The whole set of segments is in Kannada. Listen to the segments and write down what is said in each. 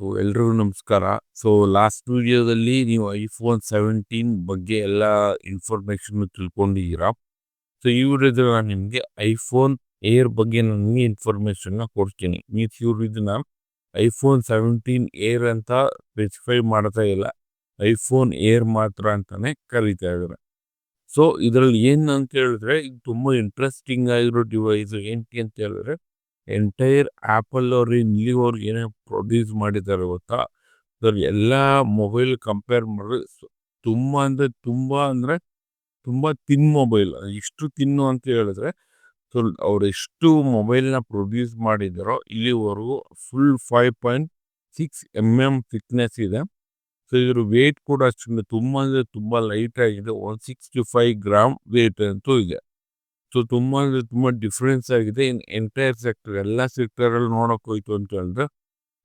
ಸೊ ಎಲ್ರಿಗೂ ನಮಸ್ಕಾರ. ಸೊ ಲಾಸ್ಟ್ ವಿಡಿಯೋದಲ್ಲಿ ನೀವು ಐಫೋನ್ ಸೆವೆಂಟೀನ್ ಬಗ್ಗೆ ಎಲ್ಲ ಇನ್ಫಾರ್ಮೇಶನ್ ತಿಳ್ಕೊಂಡಿದ್ದೀರಾ? ಸೊ ಈ ವಿಡಿಯೋದಲ್ಲಿ ನಾನು ನಿಮಗೆ ಐಫೋನ್ ಏರ್ ಬಗ್ಗೆ ನನಗೆ ಇನ್ಫಾರ್ಮೇಷನ್ನ ಕೊಡ್ತೀನಿ. ಮೀನ್ಸ್ ಇವ್ರು ಇದನ್ನ ಐಫೋನ್ ಸೆವೆಂಟೀನ್ ಏರ್ ಅಂತ ಸ್ಪೆಸಿಫೈ ಮಾಡ್ತಾ ಇಲ್ಲ. ಐಫೋನ್ ಏರ್ ಮಾತ್ರ ಅಂತಾನೆ ಕರೀತಾ ಇದ್ದಾರೆ ಸೊ ಇದರಲ್ಲಿ ಏನು ಅಂತ ಹೇಳಿದ್ರೆ, ಇದು ತುಂಬಾ ಇಂಟ್ರೆಸ್ಟಿಂಗ್ ಆಗಿರೋ ಡಿವೈಸ್ ಏನಕ್ಕೆ ಅಂತ ಹೇಳಿದ್ರೆ ಎಂಟೈರ್ ಆಪಲ್ ಅವರು ಇಲ್ಲಿವರೆಗೆ ಏನೇ ಪ್ರೊಡ್ಯೂಸ್ ಮಾಡಿದ್ದಾರೆ ಗೊತ್ತಾ? ಅದ್ರಲ್ಲಿ ಎಲ್ಲ ಮೊಬೈಲ್ ಕಂಪೇರ್ ಮಾಡಿದ್ರೆ ತುಂಬ ಅಂದರೆ ತುಂಬ ಅಂದರೆ ತುಂಬ ತಿನ್ ಮೊಬೈಲ್ ಎಷ್ಟು ತಿನ್ನು ಅಂತ ಹೇಳಿದ್ರೆ ಸೊ ಅವ್ರು ಎಷ್ಟು ಮೊಬೈಲ್ನ ಪ್ರೊಡ್ಯೂಸ್ ಮಾಡಿದಾರೋ ಇಲ್ಲಿವರೆಗೂ full five point six M M thickness ಇದೆ. ಸೊ ಇದ್ರ ವೇಟ್ ಕೂಡ ಅಷ್ಟೊಂದು ತುಂಬ ಅಂದರೆ ತುಂಬ ಲೈಟ್ ಆಗಿದೆ. One sixty five gram weight ಅಂತೂ ಇದೆ. ಸೊ, ತುಂಬ ಅಂದರೆ ತುಂಬ ಡಿಫ್ರೆನ್ಸ್ ಆಗಿದೆ. ಇನ್ ಎಂಟೈರ್ ಸೆಕ್ಟರ್ ಎಲ್ಲ ಸೆಕ್ಟರಲ್ಲಿ ನೋಡೋಕೆ ಹೋಯ್ತು ಅಂತ ಹೇಳಿದ್ರೆ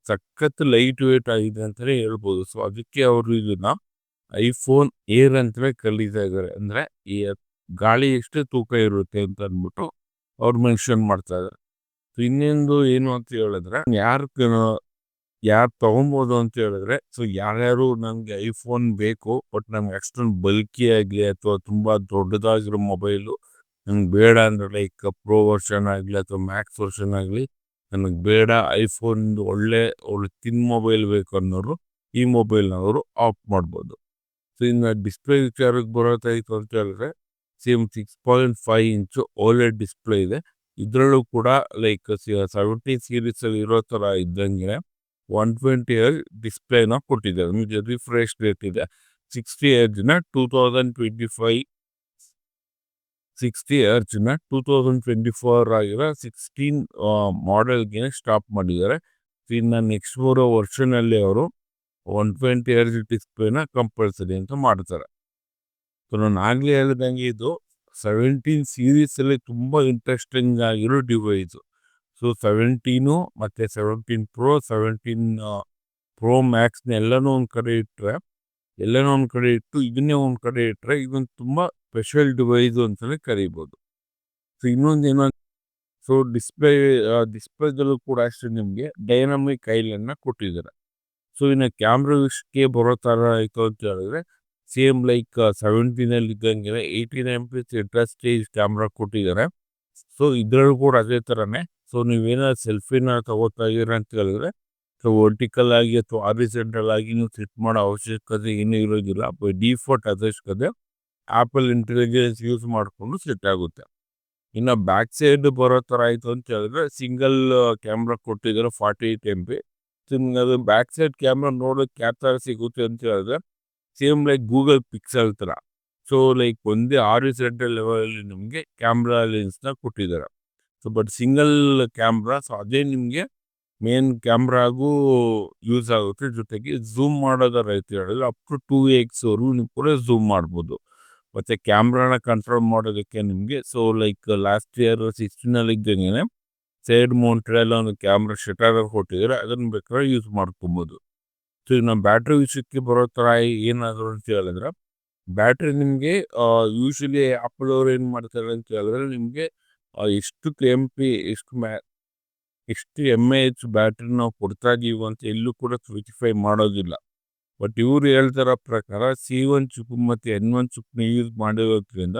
ಸಖತ್ ಲೈಟ್ ವೇಟ್ ಆಗಿದೆ ಅಂತಲೇ ಹೇಳ್ಬೋದು. ಸೊ ಅದಕ್ಕೆ ಅವರು ಇದನ್ನ ಐಫೋನ್ ಏರ್ ಅಂತಲೇ ಕರೀತಾ ಇದ್ದಾರೆ ಅಂದರೆ, ಈ ಗಾಳಿ ಎಷ್ಟೇ ತೂಕ ಇರುತ್ತೆ ಅಂತ ಅಂದ್ಬಿಟ್ಟು ಅವ್ರು ಮೆನ್ಷನ್ ಮಾಡ್ತಾ ಇದ್ದಾರೆ ಸೊ ಇನ್ನೊಂದು ಏನು ಅಂತ ಹೇಳಿದ್ರೆ ಯಾರು ಯಾರು ತೊಗೊಬೋದು ಅಂತ ಹೇಳಿದ್ರೆ, ಸೊ, ಯಾರ್ಯಾರು ನನಗೆ ಐಫೋನ್ ಬೇಕು ಬಟ್ ನಮ್ಗೆ ಅಷ್ಟೊಂದು ಬಲ್ಕಿ ಆಗಲಿ ಅಥವಾ ತುಂಬ ದೊಡ್ಡದಾಗಿರೋ ಮೊಬೈಲು ನಂಗೆ ಬೇಡ ಅಂದರೆ ಲೈಕ್ ಪ್ರೋ ವರ್ಷನ್ ಆಗಲಿ ಅಥವಾ ಮ್ಯಾಕ್ಸ್ ವರ್ಷನ್ ಆಗಲಿ, ನನಗೆ ಬೇಡ ಐಫೋನ್ ಒಳ್ಳೆ ಒಳ್ಳೆ ತಿನ್ ಮೊಬೈಲ್ ಬೇಕು ಅನ್ನೋರು ಈ ಮೊಬೈಲ್ನವರು ಆಫ್ ಮಾಡ್ಬೋದು. ಸೊ ಇನ್ನು ಡಿಸ್ಪ್ಲೇ ವಿಚಾರಕ್ಕೆ ಬರೋತಾಯಿತು ಅಂತ ಹೇಳಿದ್ರೆ ಸೇಮ್ ಸಿಕ್ಸ್ ಪಾಯಿಂಟ್ ಫೈವ್ ಇಂಚು ಓಲೆಡ್ ಡಿಸ್ಪ್ಲೇ ಇದೆ. ಇದರಲ್ಲೂ ಕೂಡ ಲೈಕ್ ಸೆವೆಂಟೀನ್ ಸೀರೀಸಲ್ಲಿ ಇರೋ ಥರ ಇದ್ದಂಗೆ ಒನ್ ಟ್ವೆಂಟಿ ಏಜ್ ಡಿಸ್ಪ್ಲೇನ ಕೊಟ್ಟಿದ್ದಾರೆ. ರಿಫ್ರೆಶ್ ರೇಟ್ ಇದೆ. Sixty ಏಜ್ನ two thousand twenty five sixty ಏರ್ಜ್ನ two thousand twenty four ಆಗಿರೋ ಸಿಕ್ಸ್ಟೀನ್ ಮಾಡೆಲ್ಗೆ ಸ್ಟಾಪ್ ಮಾಡಿದ್ದಾರೆ. ಇನ್ನು ನೆಕ್ಸ್ಟ್ ಬರೋ ವರ್ಷನಲ್ಲಿ ಅವರು ಒನ್ ಟ್ವೆಂಟಿ ಏರ್ಜ್ ಡಿಸ್ಪ್ಲೇನ ಕಂಪಲ್ಸರಿ ಅಂತ ಮಾಡ್ತಾರೆ. ಸೊ ನಾನು ಆಗಲೇ ಹೇಳಿದಂಗೆ ಇದು ಸೆವೆಂಟೀನ್ ಸೀರೀಸಲ್ಲಿ ತುಂಬ ಇಂಟ್ರೆಸ್ಟಿಂಗ್ ಆಗಿರೋ ಡಿವೈಸು ಸೊ ಸೆವೆಂಟೀನು ಮತ್ತು ಸೆವೆಂಟೀನ್ ಪ್ರೋ ಸೆವೆಂಟೀನ್ ಪ್ರೋ ಮ್ಯಾಕ್ಸ್ನ ಎಲ್ಲನೂ ಒಂದು ಕಡೆ ಇಟ್ಟರೆ ಎಲ್ಲನೂ ಒಂದು ಕಡೆ ಇಟ್ಟು, ಇದನ್ನೇ ಒಂದು ಕಡೆ ಇಟ್ಟರೆ ಇದೊಂದು ತುಂಬ ಸ್ಪೆಷಲ್ ಡಿವೈಸು ಅಂತಲೇ ಕರಿಬೋದು. ಸೊ ಇನ್ನೊಂದು ಏನ ಸೊ ಡಿಸ್ಪ್ಲೇ ಡಿಸ್ಪ್ಲೇದಲ್ಲೂ ಕೂಡ ಅಷ್ಟೇ ನಿಮಗೆ ಡೈನಮಿಕ್ ಐಲನ್ನು ಕೊಟ್ಟಿದ್ದಾರೆ. ಸೊ ಇನ್ನು ಕ್ಯಾಮ್ರಾ ವಿಷಯಕ್ಕೆ ಬರೋ ಥರ ಆಯಿತು ಅಂತ ಹೇಳಿದ್ರೆ ಸೇಮ್ ಲೈಕ್ ಸೆವೆಂಟೀನಲ್ಲಿ ಇದ್ದಂಗೆ eighteen M P interest stage camera ಕೊಟ್ಟಿದ್ದಾರೆ. ಸೊ ಇದರಲ್ಲೂ ಕೂಡ ಅದೇ ಥರನೇ. ಸೊ ನೀವೇನಾದ್ರು ಸೆಲ್ಫಿನ ತಗೋತಾ ಇದ್ದೀರ ಅಂತ ಹೇಳಿದ್ರೆ, ಸೊ ವರ್ಟಿಕಲ್ ಆಗಿ ಅಥವಾ ಆರಿಸೆಂಟ್ರಲ್ ಆಗಿ ನೀವು ಸೆಟ್ ಮಾಡೋ ಅವಶ್ಯಕತೆ ಏನೂ ಇರೋದಿಲ್ಲ. ಬೈ ಡಿಫಾಲ್ಟ್ ಅವಶ್ಯಕತೆ ಆಪಲ್ ಇಂಟೆಲಿಜೆನ್ಸ್ ಯೂಸ್ ಮಾಡಿಕೊಂಡು ಸೆಟ್ ಆಗುತ್ತೆ. ಇನ್ನು ಬ್ಯಾಕ್ ಸೈಡ್ ಬರೋ ಥರ ಆಯಿತು ಅಂತ ಹೇಳಿದ್ರೆ ಸಿಂಗಲ್ ಕ್ಯಾಮ್ರಾ ಕೊಟ್ಟಿದ್ದಾರೆ ಫಾರ್ಟಿ ಏಯ್ಟ್ ಎಂ ಪಿ ಅದು ಬ್ಯಾಕ್ ಸೈಡ್ ಕ್ಯಾಮ್ರಾ ನೋಡೋಕೆ ಯಾವ ಥರ ಸಿಗುತ್ತೆ ಅಂತ ಹೇಳಿದ್ರೆ ಸೇಮ್ ಲೈಕ್ ಗೂಗಲ್ ಪಿಕ್ಸೆಲ್ ಥರ. ಸೊ ಲೈಕ್ ಒಂದೇ ಆರಿಸೆಂಟಲ್ ಲೆವೆಲಲ್ಲಿ ನಿಮಗೆ ಕ್ಯಾಮ್ರಾ ಲೆನ್ಸ್ನ ಕೊಟ್ಟಿದ್ದಾರೆ. So but single camera so ಅದೇ ನಿಮಗೆ ಮೇನ್ ಕ್ಯಾಮ್ರಾಗೂ ಯೂಸ್ ಆಗುತ್ತೆ. ಜೊತೆಗೆ ಝೂಮ್ ಮಾಡೋದರ ಐತೆ ಹೇಳಿದ್ರೆ ಅಪ್ ಟು ಟೂ ಎಕ್ಸ್ವರೆಗೂ ನೀವು ಕೂಡ ಝೂಮ್ ಮಾಡ್ಬೋದು. ಮತ್ತು ಕ್ಯಾಮ್ರಾನ ಕಂಟ್ರೋಲ್ ಮಾಡೋದಕ್ಕೆ ನಿಮಗೆ. ಸೊ ಲೈಕ್ ಲಾಸ್ಟ್ ಇಯರ್ ಸಿಕ್ಸ್ಟೀನಲ್ಲಿ ಇದ್ದಂಗೆ ಸೈಡ್ ಮೌಂಟ್ರೆಲ್ಲ ಒಂದು ಕ್ಯಾಮ್ರಾ ಶಟರ್ ಕೊಟ್ಟಿದ್ದಾರೆ. ಅದನ್ನು ಬೇಕಾದ್ರೆ ಯೂಸ್ ಮಾಡ್ಕೊಬೋದು. ಸೊ ಇನ್ನು ಬ್ಯಾಟ್ರಿ ವಿಷಯಕ್ಕೆ ಬರೋ ಥರ ಏನಾದರೂ ಅಂತ ಹೇಳಿದ್ರೆ ಬ್ಯಾಟ್ರಿ ನಿಮಗೆ ಯೂಶ್ವಲಿ ಆ್ಯಪಲ್ ಅವ್ರು ಏನು ಮಾಡ್ತಾರೆ ಅಂತ ಹೇಳಿದ್ರೆ ನಿಮಗೆ ಎಷ್ಟು ಎಂ ಪಿ ಎಷ್ಟು ಮ್ಯಾ, ಎಷ್ಟು ಎಂ ಎ ಎಚ್ ಬ್ಯಾಟ್ರಿ ನಾವು ಕೊಡ್ತಾ ಇದೀವಿ ಅಂತ ಎಲ್ಲೂ ಕೂಡ ಸ್ಪೆಸಿಫೈ ಮಾಡೋದಿಲ್ಲ. ಬಟ್ ಇವರು ಹೇಳ್ತಿರೋ ಪ್ರಕಾರ ಸಿ ಒನ್ ಚುಕ್ ಮತ್ತು ಎನ್ ಒನ್ ಚಿಪ್ನ ಯೂಸ್ ಮಾಡಿರೋದ್ರಿಂದ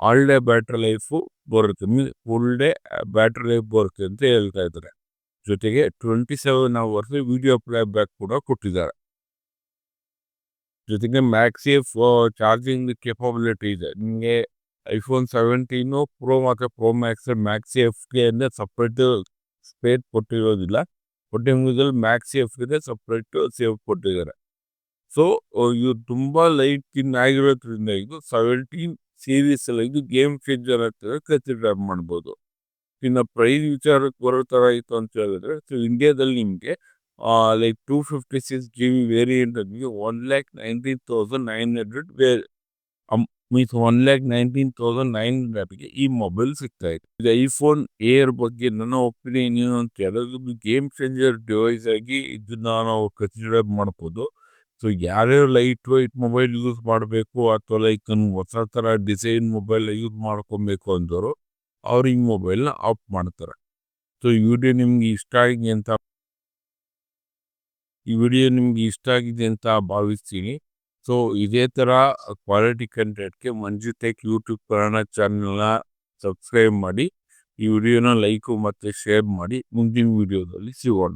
ಆಲ್ ಡೇ ಬ್ಯಾಟ್ರಿ ಲೈಫು ಬರುತ್ತೆ. Mean full day battery life ಬರುತ್ತೆ ಅಂತ ಹೇಳ್ತಾ ಇದ್ದಾರೆ. ಜೊತೆಗೆ twenty seven hours video playback ಕೂಡ ಕೊಟ್ಟಿದ್ದಾರೆ. ಜೊತೆಗೆ ಮ್ಯಾಕ್ಸಿಫ್ ಚಾರ್ಜಿಂಗ್ ಕೆಪಬಿಲಿಟಿ ಇದೆ. ನಿಮಗೆ ಐಫೋನ್ ಸೆವೆಂಟೀನು ಪ್ರೋ ಮತ್ತು ಪ್ರೋ ಮ್ಯಾಕ್ಸ್ ಮ್ಯಾಕ್ಸೇಫ್ಗೆ ಅಂದರೆ ಸಪ್ರೇಟ್ ಸ್ಪೇಸ್ ಕೊಟ್ಟಿರೋದಿಲ್ಲ. ಬಟ್ ಮ್ಯಾಕ್ಸಿ ಎಫ್ಗೆ ಸಪ್ರೇಟ್ ಸೇಫ್ ಕೊಟ್ಟಿದ್ದಾರೆ. ಸೊ ಇದು ತುಂಬಾ ಲೈಟ್ ಕಿನ್ ಆಗಿರೋದ್ರಿಂದ ಇದು ಸೆವೆಂಟೀನ್ ಸೀರೀಸ್ ಅಲ್ಲಿ ಇದು ಗೇಮ್ ಚೇಂಜರ್ ಅಂತ ಕನ್ಸಿಡರ್ ಮಾಡ್ಬೋದು. ಇನ್ನು ಪ್ರೈಸ್ ವಿಚಾರಕ್ಕೆ ಬರೋ ಥರ ಇತ್ತು ಅಂತ ಹೇಳಿದ್ರೆ, ಸೊ, ಇಂಡಿಯಾದಲ್ಲಿ ನಿಮಗೆ like two fifty six G B variant ನಿಮಗೆ one lakh nineteen thousand nine hundred way means one lakh nineteen thousand nine ಹಂಡ್ರೆಡ್ಗೆ ಈ ಮೊಬೈಲ್ ಸಿಗ್ತಾ ಇದೆ. ಇದು ಐಫೋನ್ ಏರ್ ಬಗ್ಗೆ ನನ್ನ ಒಪಿನಿಯನ್ ಏನು ಅಂತ ಹೇಳಿದ್ರೆ ಗೇಮ್ ಚೇಂಜರ್ ಡಿವೈಸ್ ಆಗಿ ಇದನ್ನ ನಾವು ಕನ್ಸಿಡರ್ ಮಾಡ್ಬೋದು. ಸೊ ಯಾರ್ಯಾರು ಲೈಟ್ ವೈಟ್ ಮೊಬೈಲ್ ಯೂಸ್ ಮಾಡಬೇಕು ಅಥವಾ ಲೈಕ್ ಹೊಸ ಥರ ಡಿಸೈನ್ ಮೊಬೈಲ್ ಯೂಸ್ ಮಾಡ್ಕೊಬೇಕು ಅಂದವರು ಅವ್ರು ಈ ಮೊಬೈಲ್ನ ಆಫ್ ಮಾಡ್ತಾರೆ. ಸೊ ಈ ವಿಡಿಯೋ ನಿಮ್ಗೆ ಇಷ್ಟ ಆಗಿದೆ ಅಂತ ಈ ವಿಡಿಯೋ ನಿಮ್ಗೆ ಇಷ್ಟ ಆಗಿದೆ ಅಂತ ಭಾವಿಸ್ತೀನಿ. ಸೊ ಇದೇ ಥರ ಕ್ವಾಲಿಟಿ ಕಂಟೆಂಟ್ಗೆ ಮಂಜು ಟೆಕ್ ಯೂಟ್ಯೂಬ್ ಕನ್ನಡ ಚಾನೆಲ್ನ ಸಬ್ಸ್ಕ್ರೈಬ್ ಮಾಡಿ, ಈ ವಿಡಿಯೋನ ಲೈಕು ಮತ್ತು ಶೇರ್ ಮಾಡಿ, ಮುಂದಿನ ವಿಡಿಯೋದಲ್ಲಿ ಸಿಗೋಣ.